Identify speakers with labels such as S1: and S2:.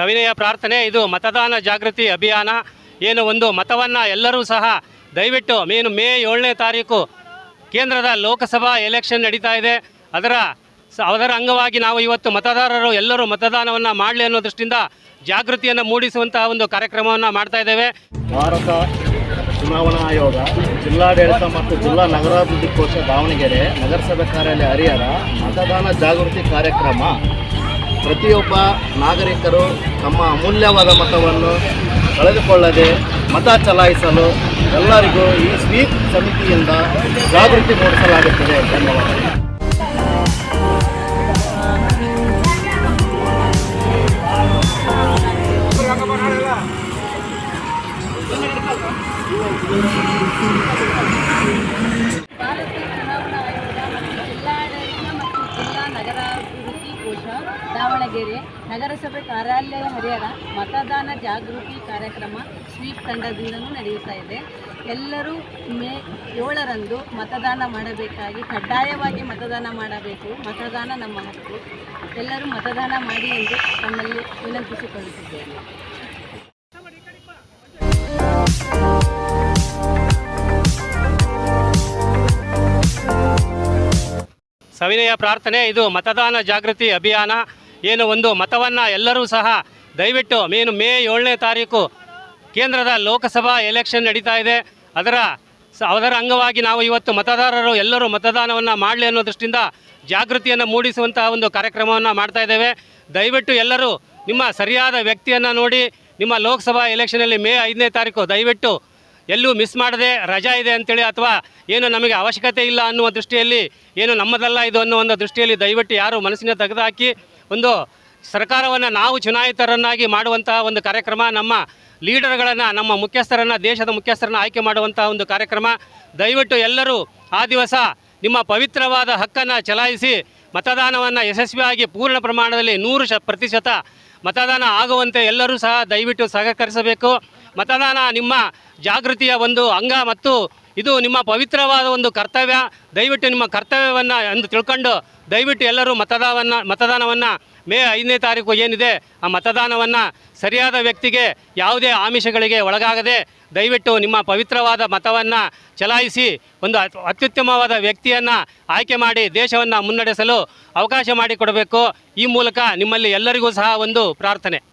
S1: ಸವಿನಯ ಪ್ರಾರ್ಥನೆ, ಇದು ಮತದಾನ ಜಾಗೃತಿ ಅಭಿಯಾನ. ಏನು ಒಂದು ಮತವನ್ನು ಎಲ್ಲರೂ ಸಹ ದಯವಿಟ್ಟು, ಮೇನು ಮೇ ಏಳನೇ ತಾರೀಕು ಕೇಂದ್ರದ ಲೋಕಸಭಾ ಎಲೆಕ್ಷನ್ ನಡೀತಾ ಇದೆ. ಅದರ ಅದರ ಅಂಗವಾಗಿ ನಾವು ಇವತ್ತು ಮತದಾರರು ಎಲ್ಲರೂ ಮತದಾನವನ್ನು ಮಾಡಲಿ ಅನ್ನೋ ದೃಷ್ಟಿಯಿಂದ ಜಾಗೃತಿಯನ್ನು ಮೂಡಿಸುವಂತಹ ಒಂದು ಕಾರ್ಯಕ್ರಮವನ್ನು ಮಾಡ್ತಾ ಇದ್ದೇವೆ.
S2: ಭಾರತ ಚುನಾವಣಾ ಆಯೋಗ, ಜಿಲ್ಲಾಡಳಿತ ಮತ್ತು ಜಿಲ್ಲಾ ನಗರಾಭಿವೃದ್ಧಿ ಕೋಶ ದಾವಣಗೆರೆ ನಗರಸಭೆ ಕಾರ್ಯಾಲಯ ಹರಿಹರ ಮತದಾನ ಜಾಗೃತಿ ಕಾರ್ಯಕ್ರಮ ಪ್ರತಿಯೊಬ್ಬ ನಾಗರಿಕರು ತಮ್ಮ ಅಮೂಲ್ಯವಾದ ಮತವನ್ನು ಕಳೆದುಕೊಳ್ಳದೆ ಮತ ಚಲಾಯಿಸಲು ಎಲ್ಲರಿಗೂ ಈ ಸ್ವೀಪ್ ಸಮಿತಿಯಿಂದ ಜಾಗೃತಿ ಮೂಡಿಸಲಾಗುತ್ತದೆ. ಧನ್ಯವಾದಗಳು.
S3: ದಾವಣಗೆರೆ ನಗರಸಭೆ ಕಾರ್ಯಾಲಯ ಹರಿಹರ ಮತದಾನ ಜಾಗೃತಿ ಕಾರ್ಯಕ್ರಮ ಸ್ವೀಪ್ ತಂಡದಿಂದಲೂ ನಡೆಯುತ್ತಾ ಇದೆ. ಎಲ್ಲರೂ ಮೇ ಏಳರಂದು ಮತದಾನ ಮಾಡಬೇಕಾಗಿ ಕಡ್ಡಾಯವಾಗಿ ಮತದಾನ ಮಾಡಬೇಕು. ಮತದಾನ ನಮ್ಮ ಹಕ್ಕು. ಎಲ್ಲರೂ ಮತದಾನ ಮಾಡಿ ಎಂದು ತಮ್ಮಲ್ಲಿ ವಿನಂತಿಸಿಕೊಳ್ಳುತ್ತಿದ್ದೇನೆ.
S1: ಸವಿನಯ ಪ್ರಾರ್ಥನೆ, ಇದು ಮತದಾನ ಜಾಗೃತಿ ಅಭಿಯಾನ. ಏನು ಒಂದು ಮತವನ್ನು ಎಲ್ಲರೂ ಸಹ ದಯವಿಟ್ಟು, ಮೇನು ಮೇ ಏಳನೇ ತಾರೀಕು ಕೇಂದ್ರದ ಲೋಕಸಭಾ ಎಲೆಕ್ಷನ್ ನಡೀತಾ ಇದೆ. ಅದರ ಅದರ ಅಂಗವಾಗಿ ನಾವು ಇವತ್ತು ಮತದಾರರು ಎಲ್ಲರೂ ಮತದಾನವನ್ನು ಮಾಡಲಿ ಅನ್ನೋ ದೃಷ್ಟಿಯಿಂದ ಜಾಗೃತಿಯನ್ನು ಮೂಡಿಸುವಂತಹ ಒಂದು ಕಾರ್ಯಕ್ರಮವನ್ನು ಮಾಡ್ತಾ ಇದ್ದೇವೆ. ದಯವಿಟ್ಟು ಎಲ್ಲರೂ ನಿಮ್ಮ ಸರಿಯಾದ ವ್ಯಕ್ತಿಯನ್ನು ನೋಡಿ, ನಿಮ್ಮ ಲೋಕಸಭಾ ಎಲೆಕ್ಷನಲ್ಲಿ ಮೇ ಐದನೇ ತಾರೀಕು ದಯವಿಟ್ಟು ಎಲ್ಲೂ ಮಿಸ್ ಮಾಡದೆ ರಜಾ ಇದೆ ಅಂತೇಳಿ ಅಥವಾ ಏನು ನಮಗೆ ಅವಶ್ಯಕತೆ ಇಲ್ಲ ಅನ್ನುವ ದೃಷ್ಟಿಯಲ್ಲಿ, ಏನು ನಮ್ಮದಲ್ಲ ಇದು ಅನ್ನೋ ಒಂದು ದೃಷ್ಟಿಯಲ್ಲಿ ದಯವಿಟ್ಟು ಯಾರು ಮನಸ್ಸಿನ ತೆಗೆದುಹಾಕಿ ಒಂದು ಸರ್ಕಾರವನ್ನು ನಾವು ಚುನಾಯಿತರನ್ನಾಗಿ ಮಾಡುವಂತಹ ಒಂದು ಕಾರ್ಯಕ್ರಮ, ನಮ್ಮ ಲೀಡರ್ಗಳನ್ನು, ನಮ್ಮ ಮುಖ್ಯಸ್ಥರನ್ನು, ದೇಶದ ಮುಖ್ಯಸ್ಥರನ್ನು ಆಯ್ಕೆ ಮಾಡುವಂತಹ ಒಂದು ಕಾರ್ಯಕ್ರಮ. ದಯವಿಟ್ಟು ಎಲ್ಲರೂ ಆ ದಿವಸ ನಿಮ್ಮ ಪವಿತ್ರವಾದ ಹಕ್ಕನ್ನು ಚಲಾಯಿಸಿ ಮತದಾನವನ್ನು ಯಶಸ್ವಿಯಾಗಿ ಪೂರ್ಣ ಪ್ರಮಾಣದಲ್ಲಿ ನೂರು ಶ, ಪ್ರತಿಶತ ಮತದಾನ ಆಗುವಂತೆ ಎಲ್ಲರೂ ಸಹ ದಯವಿಟ್ಟು ಸಹಕರಿಸಬೇಕು. ಮತದಾನ ನಿಮ್ಮ ಜಾಗೃತಿಯ ಒಂದು ಅಂಗ ಮತ್ತು ಇದು ನಿಮ್ಮ ಪವಿತ್ರವಾದ ಒಂದು ಕರ್ತವ್ಯ. ದಯವಿಟ್ಟು ನಿಮ್ಮ ಕರ್ತವ್ಯವನ್ನು ಎಂದು ತಿಳ್ಕೊಂಡು ದಯವಿಟ್ಟು ಎಲ್ಲರೂ ಮತದಾನವನ್ನು ಮತದಾನವನ್ನು ಮೇ ಐದನೇ ತಾರೀಕು ಏನಿದೆ ಆ ಮತದಾನವನ್ನು ಸರಿಯಾದ ವ್ಯಕ್ತಿಗೆ ಯಾವುದೇ ಆಮಿಷಗಳಿಗೆ ಒಳಗಾಗದೆ ದಯವಿಟ್ಟು ನಿಮ್ಮ ಪವಿತ್ರವಾದ ಮತವನ್ನು ಚಲಾಯಿಸಿ ಒಂದು ಅತ್ಯುತ್ತಮವಾದ ವ್ಯಕ್ತಿಯನ್ನು ಆಯ್ಕೆ ಮಾಡಿ ದೇಶವನ್ನು ಮುನ್ನಡೆಸಲು ಅವಕಾಶ ಮಾಡಿಕೊಡಬೇಕು. ಈ ಮೂಲಕ ನಿಮ್ಮಲ್ಲಿ ಎಲ್ಲರಿಗೂ ಸಹ ಒಂದು ಪ್ರಾರ್ಥನೆ.